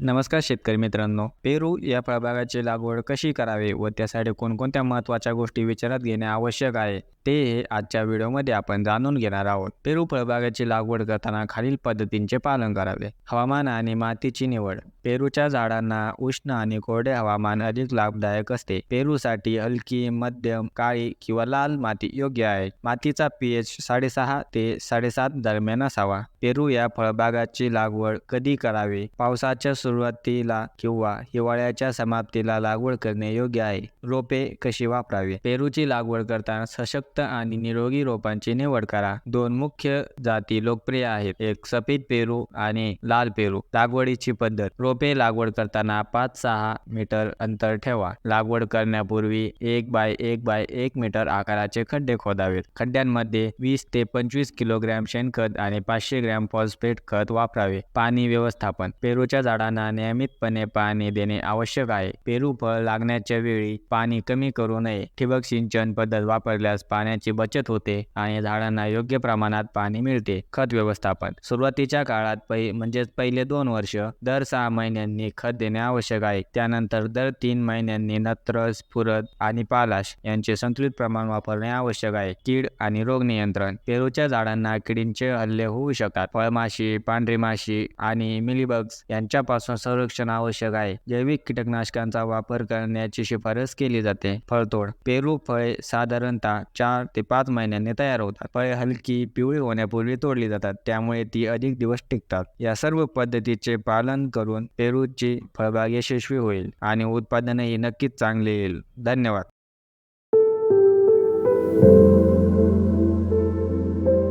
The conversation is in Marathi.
नमस्कार शेतकरी मित्रांनो. पेरू या फळबागाची लागवड कशी करावी व त्यासाठी कोणकोणत्या महत्त्वाच्या गोष्टी विचारात घेणे आवश्यक आहे ते हे आजच्या व्हिडिओमध्ये आपण जाणून घेणार आहोत. पेरू फळबागाची लागवड करताना खालील पद्धतींचे पालन करावे. हवामान आणि मातीची निवड. पेरूच्या झाडांना उष्ण आणि कोरडे हवामान अधिक लाभदायक असते. पेरूसाठी हलकी मध्यम काळी किंवा लाल माती योग्य आहे. मातीचा पीएच साडेसहा ते साडेसात दरम्यान असावा. पेरू या फळबागाची लागवड कधी करावी? पावसाच्या सुरुवातीला किंवा हिवाळ्याच्या समाप्तीला लागवड करणे योग्य आहे. रोपे कशी वापरावी? पेरूची लागवड करताना सशक्त आणि निरोगी रोपांची निवड करा. दोन मुख्य जाती लोकप्रिय आहेत. एक सफेद पेरू आणि लाल पेरू. लागवडीची पद्धत. रोप लागवड करताना पाच सहा मीटर अंतर ठेवा. लागवड करण्यापूर्वी एक बाय एक बाय एक मीटर आकाराचे खड्डे खोदावेत. खड्ड्यांमध्ये वीस ते पंचवीस किलोग्रॅम शेणखत आणि पाचशे ग्रॅम फॉस्फेट खत वापरावे. पाणी व्यवस्थापन. पेरूच्या झाडांना नियमितपणे पाणी देणे आवश्यक आहे. पेरू फळ लागण्याच्या वेळी पाणी कमी करू नये. ठिबक सिंचन पद्धत वापरल्यास पाण्याची बचत होते आणि झाडांना योग्य प्रमाणात पाणी मिळते. खत व्यवस्थापन. सुरुवातीच्या काळात पै म्हणजेच पहिले दोन वर्ष दर सहा महिन्यांनी खत देणे आवश्यक आहे. त्यानंतर दर तीन महिन्यांनी नत्र स्फुरद आणि पालाश यांचे संतुलित प्रमाण वापरणे आवश्यक आहे. कीड आणि रोग नियंत्रण. पेरूच्या झाडांना किडींचे हल्ले होऊ शकतात. फळमाशी पांढरी माशी आणि मिलीबग्स यांच्यापासून संरक्षण आवश्यक आहे. जैविक कीटकनाशकांचा वापर करण्याची शिफारस केली जाते. फळतोड. पेरू फळे साधारणतः चार ते पाच महिन्यांनी तयार होतात. फळे हलकी पिवळी होण्यापूर्वी तोडली जातात. त्यामुळे ती अधिक दिवस टिकतात. या सर्व पद्धतीचे पालन करून पेरूची फळबाग यशस्वी होईल आणि उत्पादनही नक्कीच चांगले येईल. धन्यवाद.